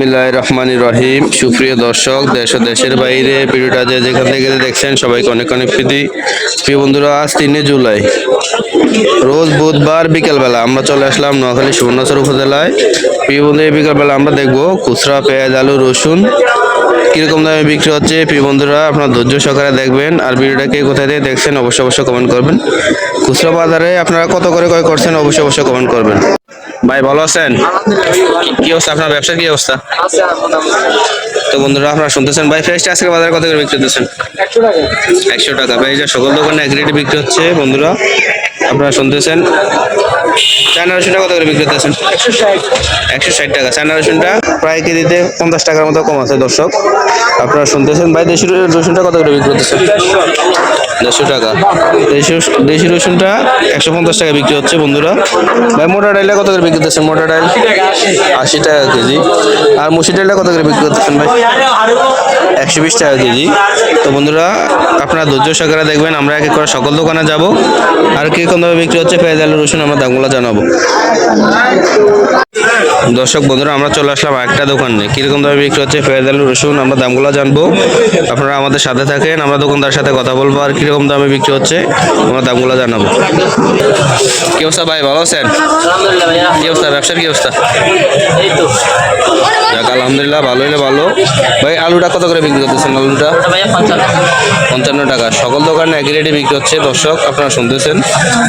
মিল্লাহ রহমান রহিম। সুপ্রিয় দর্শক, দেশ দেশের বাইরে ভিডিওটা যে যেখান থেকে দেখছেন, সবাইকে অনেক অনেক প্রীতি। প্রিয় বন্ধুরা, আজ তিনে জুলাই। রোজ বুধবার বিকেলবেলা আমরা চলে আসলাম নোয়াখালী সুবর্ণচর উপজেলায়। প্রিয় বন্ধু, এই বিকেলবেলা আমরা দেখব খুচরা, পেঁয়াজ, আলু, রসুন কীরকম দামে বিক্রি হচ্ছে। প্রিয় বন্ধুরা, আপনার ধৈর্য সহকারে দেখবেন আর ভিডিওটাকে কোথায় দিয়ে দেখছেন অবশ্যই অবশ্যই কমেন্ট করবেন। খুচরা বাজারে আপনারা কত করে ক্রয় করছেন অবশ্যই অবশ্যই কমেন্ট করবেন। ভাই, ভালো আছেন? কি অবস্থা আপনার ব্যবসার কি অবস্থা? তো বন্ধুরা, আপনারা শুনতেছেন? ভাই ফ্রেশটা আজকে বাজারে কত করে বিক্রি করতেছেন? একশো টাকা। ভাই যা সকল দোকানে এক রেটে বিক্রি হচ্ছে, বন্ধুরা, আপনারা শুনতেছেন? চায়না রসুনটা কত করে বিক্রি করতেছেন? একশো ষাট টাকা। চায়না রসুনটা প্রায় কেজিতে পঞ্চাশ টাকার মতো কম আছে, দর্শক। আপনারা শুনতেছেন? ভাই, দেশি রসুনটা কত করে বিক্রি করতেছেন? দেড়শো টাকা। দেশি দেশি রসুনটা একশো পঞ্চাশ টাকা বিক্রি হচ্ছে বন্ধুরা। ভাই, মোটা ডাইলটা কত করে বিক্রি করতেছেন মোটা ডাইল আশি টাকা কেজি। আর মুসুর ডাইলটা কত করে বিক্রি করতেছেন ভাই? একশো বিশ টাকা কেজি। তো বন্ধুরা, আপনারা ধৈর্য সহকারে দেখবেন, আমরা এক এক করে সকল দোকানে যাব। আর কীরকম দামে বিক্রি হচ্ছে, পেঁয়াজ, আলু, রসুন, আমরা দামগুলো জানাব। দর্শক বন্ধুরা আমরা চলে আসলাম একটা দোকানে। কীরকম দামে বিক্রি হচ্ছে? পেঁয়াজ আলু রসুন আমরা দামগুলো জানব। আপনারা আমাদের সাথে থাকেন আমরা দোকানদার সাথে কথা বলব আর কীরকম দামে বিক্রি হচ্ছে আমরা দামগুলো জানাব। কি অবস্থা ভাই? ভালো আছেন? কি অবস্থা? ব্যবসার কি অবস্থা? যাক, আলহামদুলিল্লাহ, ভালো হলে ভালো। ভাই, আলুটা কত করে বিক্রি করতেছেন আলুটা? পঞ্চান্ন টাকা। সকল দোকানে একই রেটে বিক্রি হচ্ছে, দর্শক, আপনারা শুনতেছেন।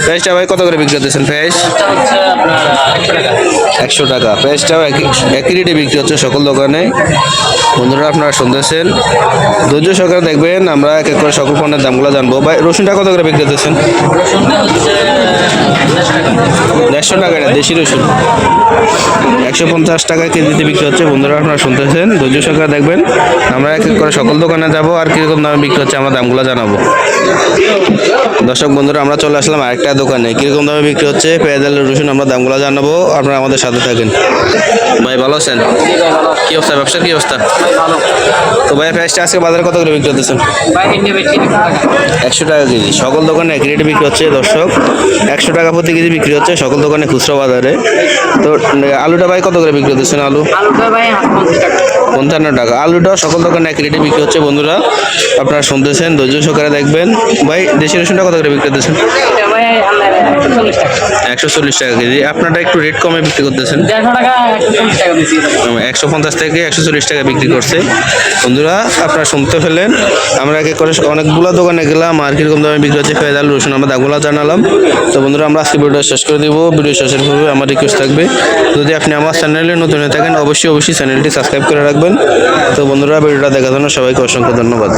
পেঁয়াজটা ভাই, কত করে বিক্রি করতেছেন পেঁয়াজ একশো টাকা। পেঁয়াজটাও একই রেটে বিক্রি হচ্ছে সকল দোকানে। বন্ধুরা, আপনারা শুনতেছেন। ধৈর্য সহকারে দেখবেন, আমরা এক এক করে সকল পণ্যের দামগুলো জানব। ভাই, রসুনটা কত করে বিক্রি করতেছেন? দেড়শো টাকা। দেশি রসুন। একশো পঞ্চাশ টাকা কেজিতে বিক্রি হচ্ছে বন্ধুরা আপনারা শুনতেছেন ধৈর্য সহকারে দেখবেন। আমরা এক এক করে সকল দোকানে যাব আর কীরকম দামে বিক্রি হচ্ছে আমরা দামগুলো জানাব। দর্শক বন্ধুরা আমরা চলে আসলাম আরেকটা দোকানে। কীরকম দামে বিক্রি হচ্ছে পেঁয়াজ আলু রসুন আমরা দামগুলো জানাব আপনারা আমাদের সাথে থাকেন। ভাই ভালো আছেন? কি অবস্থা? ব্যবসার কি অবস্থা? তো ভাই পেঁয়াজটা আজকে বাজারে কত করে বিক্রি টাকা। একশো টাকা কেজি। সকল দোকানে এক রেটে বিক্রি হচ্ছে দর্শক। একশো টাকা প্রতি কেজি বিক্রি হচ্ছে সকল দোকানে খুচরো বাজারে। তো আলুটা ভাই কত করে বিক্রি করতেছেন আলু? আলুটা ভাই পঞ্চান্ন টাকা। আলুটা সকল দোকানে এক রেটে বিক্রি হচ্ছে বন্ধুরা। আপনারা শুনতেছেন, ধৈর্য সহকারে দেখবেন। ভাই, দেশি রসুনটা কত করে বিক্রি করতেছেন একশো চল্লিশ টাকা কেজি। আপনারা একটু রেট কমে বিক্রি করতেছেন। একশো পঞ্চাশ থেকে একশো চল্লিশ টাকা বিক্রি করছে। বন্ধুরা আপনারা শুনতে পেলেন আমরা এক এক করে অনেকগুলো দোকানে গেলাম আর কীরকম দামে বিক্রি হচ্ছে ফেজ আলু রসুন আমরা দামগুলো জানালাম। তো বন্ধুরা আমরা আজকে ভিডিওটা শেষ করে দিব। ভিডিও শেষের পূর্বে আমার রিকোয়েস্ট থাকবে যদি আপনি আমার চ্যানেলে নতুন হয়ে থাকেন অবশ্যই অবশ্যই চ্যানেলটি সাবস্ক্রাইব করে রাখবেন। তো বন্ধুরা ভিডিওটা দেখার জন্য সবাইকে অসংখ্য ধন্যবাদ।